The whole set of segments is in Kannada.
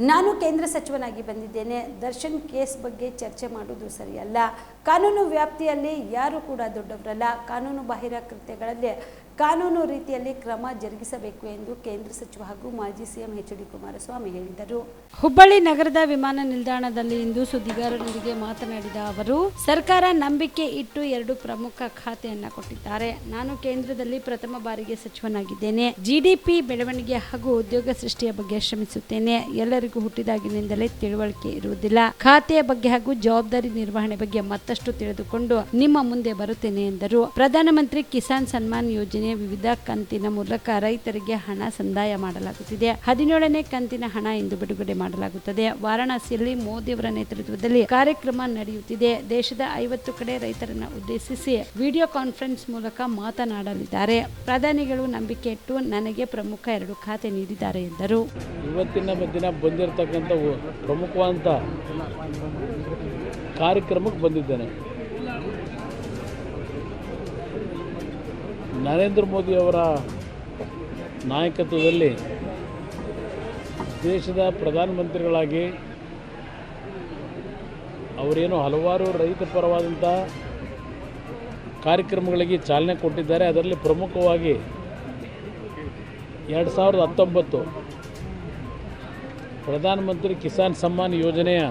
ನಾನು ಕೇಂದ್ರ ಸಚಿವನಾಗಿ ಬಂದಿದ್ದೇನೆ. ದರ್ಶನ್ ಕೇಸ್ ಬಗ್ಗೆ ಚರ್ಚೆ ಮಾಡುವುದು ಸರಿಯಲ್ಲ. ಕಾನೂನು ವ್ಯಾಪ್ತಿಯಲ್ಲಿ ಯಾರು ಕೂಡ ದೊಡ್ಡವರಲ್ಲ. ಕಾನೂನು ಬಾಹಿರ ಕೃತ್ಯಗಳಲ್ಲಿ ಕಾನೂನು ರೀತಿಯಲ್ಲಿ ಕ್ರಮ ಜರುಗಿಸಬೇಕು ಎಂದು ಕೇಂದ್ರ ಸಚಿವ ಹಾಗೂ ಮಾಜಿ ಸಿಎಂ ಎಚ್ ಡಿ ಕುಮಾರಸ್ವಾಮಿ ಹೇಳಿದರು. ಹುಬ್ಬಳ್ಳಿ ನಗರದ ವಿಮಾನ ನಿಲ್ದಾಣದಲ್ಲಿ ಇಂದು ಸುದ್ದಿಗಾರರೊಂದಿಗೆ ಮಾತನಾಡಿದ ಅವರು, ಸರ್ಕಾರ ನಂಬಿಕೆ ಇಟ್ಟು ಎರಡು ಪ್ರಮುಖ ಖಾತೆಯನ್ನ ಕೊಟ್ಟಿದ್ದಾರೆ. ನಾನು ಕೇಂದ್ರದಲ್ಲಿ ಪ್ರಥಮ ಬಾರಿಗೆ ಸಚಿವನಾಗಿದ್ದೇನೆ. ಜಿಡಿಪಿ ಬೆಳವಣಿಗೆ ಹಾಗೂ ಉದ್ಯೋಗ ಸೃಷ್ಟಿಯ ಬಗ್ಗೆ ಶ್ರಮಿಸುತ್ತೇನೆ. ಎಲ್ಲರಿಗೂ ಹುಟ್ಟಿದಾಗಿನಿಂದಲೇ ತಿಳುವಳಿಕೆ ಇರುವುದಿಲ್ಲ. ಖಾತೆಯ ಬಗ್ಗೆ ಹಾಗೂ ಜವಾಬ್ದಾರಿ ನಿರ್ವಹಣೆ ಬಗ್ಗೆ ಮತ್ತಷ್ಟು ತಿಳಿದುಕೊಂಡು ನಿಮ್ಮ ಮುಂದೆ ಬರುತ್ತೇನೆ ಎಂದರು. ಪ್ರಧಾನಮಂತ್ರಿ ಕಿಸಾನ್ ಸನ್ಮಾನ್ ಯೋಜನೆ ವಿವಿಧ ಕಂತಿನ ಮೂಲಕ ರೈತರಿಗೆ ಹಣ ಸಂದಾಯ ಮಾಡಲಾಗುತ್ತಿದೆ. ಹದಿನೇಳನೇ ಕಂತಿನ ಹಣ ಇಂದು ಬಿಡುಗಡೆ ಮಾಡಲಾಗುತ್ತದೆ. ವಾರಾಣಸಿಯಲ್ಲಿ ಮೋದಿಯವರ ನೇತೃತ್ವದಲ್ಲಿ ಕಾರ್ಯಕ್ರಮ ನಡೆಯುತ್ತಿದೆ. ದೇಶದ ಐವತ್ತು ಕಡೆ ರೈತರನ್ನು ಉದ್ದೇಶಿಸಿ ವಿಡಿಯೋ ಕಾನ್ಫರೆನ್ಸ್ ಮೂಲಕ ಮಾತನಾಡಲಿದ್ದಾರೆ. ಪ್ರಧಾನಿಗಳು ನಂಬಿಕೆ ಇಟ್ಟು ನನಗೆ ಪ್ರಮುಖ ಎರಡು ಖಾತೆ ನೀಡಿದ್ದಾರೆ ಎಂದರು. ಇವತ್ತಿನ ದಿನ ಬಂದಿರತಕ್ಕಂಥ ಪ್ರಮುಖವಾದಂಥ ಕಾರ್ಯಕ್ರಮಕ್ಕೆ ಬಂದಿದ್ದೇನೆ. ನರೇಂದ್ರ ಮೋದಿ ಅವರ ನಾಯಕತ್ವದಲ್ಲಿ ದೇಶದ ಪ್ರಧಾನಮಂತ್ರಿಗಳಾಗಿ ಅವರೇನು ಹಲವಾರು ರೈತ ಪರವಾದಂಥ ಕಾರ್ಯಕ್ರಮಗಳಿಗೆ ಚಾಲನೆ ಕೊಟ್ಟಿದ್ದಾರೆ. ಅದರಲ್ಲಿ ಪ್ರಮುಖವಾಗಿ ಎರಡು ಸಾವಿರದ ಹತ್ತೊಂಬತ್ತು ಪ್ರಧಾನಮಂತ್ರಿ ಕಿಸಾನ್ ಸಮ್ಮಾನ್ ಯೋಜನೆಯ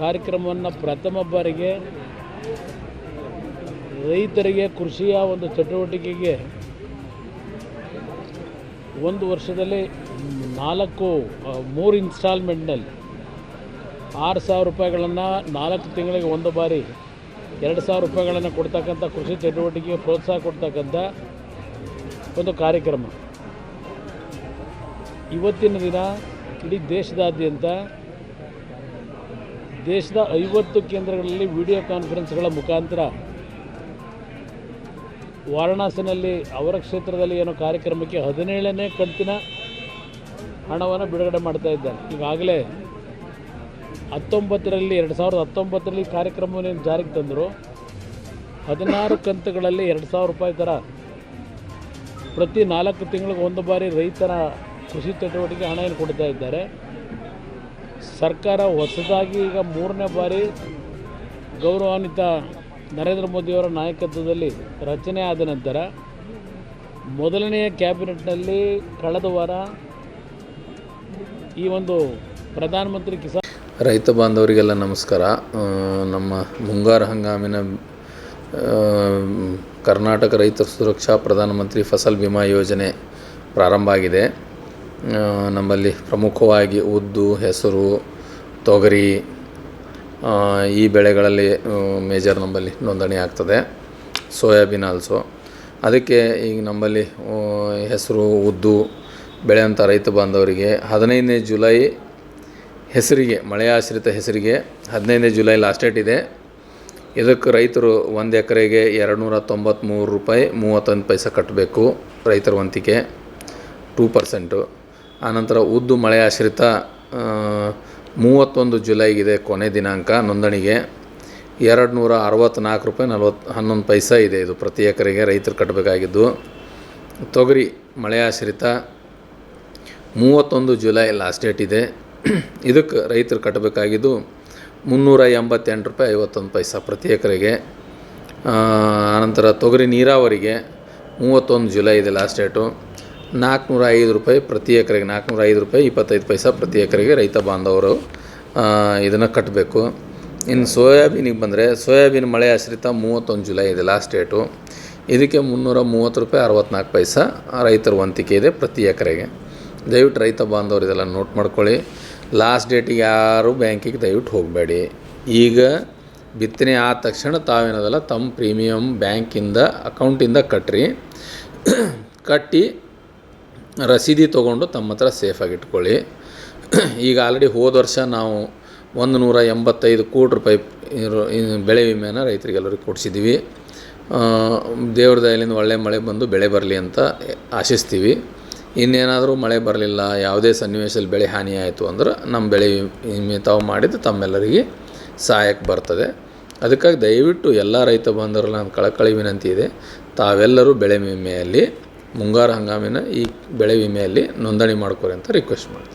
ಕಾರ್ಯಕ್ರಮವನ್ನು ಪ್ರಥಮ ಬಾರಿಗೆ ರೈತರಿಗೆ ಕೃಷಿಯ ಒಂದು ಚಟುವಟಿಕೆಗೆ ಒಂದು ವರ್ಷದಲ್ಲಿ ನಾಲ್ಕು ಮೂರು ಇನ್ಸ್ಟಾಲ್ಮೆಂಟ್ನಲ್ಲಿ ಆರು ಸಾವಿರ ರೂಪಾಯಿಗಳನ್ನು ನಾಲ್ಕು ತಿಂಗಳಿಗೆ ಒಂದು ಬಾರಿ, ಎರಡು ಸಾವಿರ ರೂಪಾಯಿಗಳನ್ನು ಕೊಡ್ತಕ್ಕಂಥ ಕೃಷಿ ಚಟುವಟಿಕೆಗೆ ಪ್ರೋತ್ಸಾಹ ಕೊಡ್ತಕ್ಕಂಥ ಒಂದು ಕಾರ್ಯಕ್ರಮ. ಇವತ್ತಿನ ದಿನ ಇಡೀ ದೇಶದಾದ್ಯಂತ ದೇಶದ ಐವತ್ತು ಕೇಂದ್ರಗಳಲ್ಲಿ ವಿಡಿಯೋ ಕಾನ್ಫರೆನ್ಸ್ಗಳ ಮುಖಾಂತರ ವಾರಣಾಸಿನಲ್ಲಿ ಅವರ ಕ್ಷೇತ್ರದಲ್ಲಿ ಏನೋ ಕಾರ್ಯಕ್ರಮಕ್ಕೆ ಹದಿನೇಳನೇ ಕಂತಿನ ಹಣವನ್ನು ಬಿಡುಗಡೆ ಮಾಡ್ತಾ ಇದ್ದಾರೆ. ಈಗಾಗಲೇ ಹತ್ತೊಂಬತ್ತರಲ್ಲಿ, ಎರಡು ಸಾವಿರದ ಹತ್ತೊಂಬತ್ತರಲ್ಲಿ ಕಾರ್ಯಕ್ರಮವನ್ನು ಜಾರಿಗೆ ತಂದರು? ಹದಿನಾರು ಕಂತುಗಳಲ್ಲಿ ಎರಡು ಸಾವಿರ ರೂಪಾಯಿ ಥರ ಪ್ರತಿ ನಾಲ್ಕು ತಿಂಗಳಿಗೆ ಒಂದು ಬಾರಿ ರೈತರ ಕೃಷಿ ಚಟುವಟಿಕೆ ಹಣ ಏನು ಕೊಡ್ತಾ ಇದ್ದಾರೆ? ಸರ್ಕಾರ ಹೊಸದಾಗಿ ಈಗ ಮೂರನೇ ಬಾರಿ ಗೌರವಾನ್ವಿತ ನರೇಂದ್ರ ಮೋದಿಯವರ ನಾಯಕತ್ವದಲ್ಲಿ ರಚನೆ ಆದ ನಂತರ ಮೊದಲನೆಯ ಕ್ಯಾಬಿನೆಟ್ನಲ್ಲಿ ಕಳೆದ ವಾರ ಈ ಒಂದು ಪ್ರಧಾನಮಂತ್ರಿ ಕಿಸಾನ್ ರೈತ ಬಾಂಧವರಿಗೆಲ್ಲ ನಮಸ್ಕಾರ. ನಮ್ಮ ಮುಂಗಾರು ಹಂಗಾಮಿನ ಕರ್ನಾಟಕ ರೈತ ಸುರಕ್ಷಾ ಪ್ರಧಾನಮಂತ್ರಿ ಫಸಲ್ ಬಿಮಾ ಯೋಜನೆ ಪ್ರಾರಂಭ ಆಗಿದೆ. ನಮ್ಮಲ್ಲಿ ಪ್ರಮುಖವಾಗಿ ಉದ್ದು, ಹೆಸರು, ತೊಗರಿ ಈ ಬೆಳೆಗಳಲ್ಲಿ ಮೇಜರ್ ನಂಬಲ್ಲಿ ನೋಂದಣಿ ಆಗ್ತದೆ. ಸೋಯಾಬೀನ್ ಆಲ್ಸೋ ಅದಕ್ಕೆ ಈಗ ನಮ್ಮಲ್ಲಿ ಹೆಸರು ಉದ್ದು ಬೆಳೆಯಂಥ ರೈತ ಬಾಂಧವರಿಗೆ ಹದಿನೈದನೇ ಜುಲೈ ಹೆಸರಿಗೆ ಮಳೆಯಾಶ್ರಿತ ಹೆಸರಿಗೆ ಹದಿನೈದನೇ ಜುಲೈ ಲಾಸ್ಟ್ ಡೇಟ್ ಇದೆ. ಇದಕ್ಕೆ ರೈತರು ಒಂದು ಎಕರೆಗೆ ಎರಡು ನೂರ ತೊಂಬತ್ತ್ಮೂರು ರೂಪಾಯಿ ಮೂವತ್ತೊಂದು ಪೈಸೆ ಕಟ್ಟಬೇಕು ರೈತರ ವಂತಿಕೆ. ಟೂ ಪರ್ಸೆಂಟು ಆನಂತರ ಉದ್ದು ಮಳೆ ಆಶ್ರಿತ ಆ, ಮೂವತ್ತೊಂದು ಜುಲೈಗಿದೆ ಕೊನೆ ದಿನಾಂಕ. ನೋಂದಣಿಗೆ ಎರಡು ನೂರ ಅರವತ್ತ್ನಾಲ್ಕು ರೂಪಾಯಿ ನಲ್ವತ್ತು ಹನ್ನೊಂದು ಪೈಸ ಇದೆ ಇದು ಪ್ರತಿ ಎಕರೆಗೆ ರೈತರು ಕಟ್ಟಬೇಕಾಗಿದ್ದು. ತೊಗರಿ ಮಳೆಯಾಶ್ರಿತ ಮೂವತ್ತೊಂದು ಜುಲೈ ಲಾಸ್ಟ್ ಡೇಟ್ ಇದೆ. ಇದಕ್ಕೆ ರೈತರು ಕಟ್ಟಬೇಕಾಗಿದ್ದು ಮುನ್ನೂರ ಎಂಬತ್ತೆಂಟು ರೂಪಾಯಿ ಐವತ್ತೊಂದು ಪೈಸೆ ಪ್ರತಿ ಎಕರೆಗೆ. ಆನಂತರ ತೊಗರಿ ನೀರಾವರಿಗೆ ಮೂವತ್ತೊಂದು ಜುಲೈ ಇದೆ ಲಾಸ್ಟ್ ಡೇಟು. ನಾಲ್ಕುನೂರ ಐದು ರೂಪಾಯಿ ಪ್ರತಿ ಎಕರೆಗೆ ನಾಲ್ಕುನೂರ ಐದು ರೂಪಾಯಿ, ಇಪ್ಪತ್ತೈದು ಪೈಸಾ ಪ್ರತಿ ಎಕರೆಗೆ ರೈತ ಬಾಂಧವರು ಇದನ್ನು ಕಟ್ಟಬೇಕು ಇನ್ನು ಸೋಯಾಬೀನಿಗೆ ಬಂದರೆ, ಸೋಯಾಬೀನ್ ಮಳೆ ಆಶ್ರಿತ ಮೂವತ್ತೊಂದು ಜುಲೈ ಇದೆ ಲಾಸ್ಟ್ ಡೇಟು ಇದಕ್ಕೆ ಮುನ್ನೂರ ಮೂವತ್ತು ರೂಪಾಯಿ ಅರವತ್ತ್ನಾಲ್ಕು ಪೈಸಾ ರೈತರ ವಂತಿಕೆ ಇದೆ ಪ್ರತಿ ಎಕರೆಗೆ. ದಯವಿಟ್ಟು ರೈತ ಬಾಂಧವರು ಇದೆಲ್ಲ ನೋಟ್ ಮಾಡ್ಕೊಳ್ಳಿ. ಲಾಸ್ಟ್ ಡೇಟಿಗೆ ಯಾರು ಬ್ಯಾಂಕಿಗೆ ದಯವಿಟ್ಟು ಹೋಗಬೇಡಿ. ಈಗ ಬಿತ್ತನೆ ಆದ ತಕ್ಷಣ ತಾವೇನದಲ್ಲ ತಮ್ಮ ಪ್ರೀಮಿಯಮ್ ಬ್ಯಾಂಕಿಂದ ಅಕೌಂಟಿಂದ ಕಟ್ಟ್ರಿ ಕಟ್ಟಿ ರಸೀದಿ ತೊಗೊಂಡು ತಮ್ಮ ಹತ್ರ ಸೇಫಾಗಿ ಇಟ್ಕೊಳ್ಳಿ. ಈಗ ಆಲ್ರೆಡಿ ಹೋದ ವರ್ಷ ನಾವು ಒಂದು ನೂರ ಎಂಬತ್ತೈದು ಕೋಟಿ ರೂಪಾಯಿ ಬೆಳೆ ವಿಮೆನ ರೈತರಿಗೆಲ್ಲರಿಗೂ ಕೊಡಿಸಿದ್ದೀವಿ ದೇವ್ರ ದಯಲಿಂದ ಒಳ್ಳೆ ಮಳೆ ಬಂದು ಬೆಳೆ ಬರಲಿ ಅಂತ ಆಶಿಸ್ತೀವಿ. ಇನ್ನೇನಾದರೂ ಮಳೆ ಬರಲಿಲ್ಲ, ಯಾವುದೇ ಸನ್ನಿವೇಶದಲ್ಲಿ ಬೆಳೆ ಹಾನಿ ಆಯಿತು ಅಂದ್ರೆ ನಮ್ಮ ಬೆಳೆ ವಿಮೆ ತಾವು ಮಾಡಿದ್ದು ತಮ್ಮೆಲ್ಲರಿಗೆ ಸಹಾಯಕ್ಕೆ ಬರ್ತದೆ. ಅದಕ್ಕಾಗಿ ದಯವಿಟ್ಟು ಎಲ್ಲ ರೈತ ಬಾಂಧವರಲ್ಲಿ ನನ್ನ ಕಳಕಳಿ ವಿನಂತಿ ಇದೆ. ತಾವೆಲ್ಲರೂ ಬೆಳೆ ವಿಮೆಯಲ್ಲಿ ಮುಂಗಾರು ಹಂಗಾಮಿನ ಈ ಬೆಳೆ ವಿಮೆಯಲ್ಲಿ ನೋಂದಣಿ ಮಾಡ್ಕೊರಿ ಅಂತ ರಿಕ್ವೆಸ್ಟ್ ಮಾಡ್ತೀನಿ.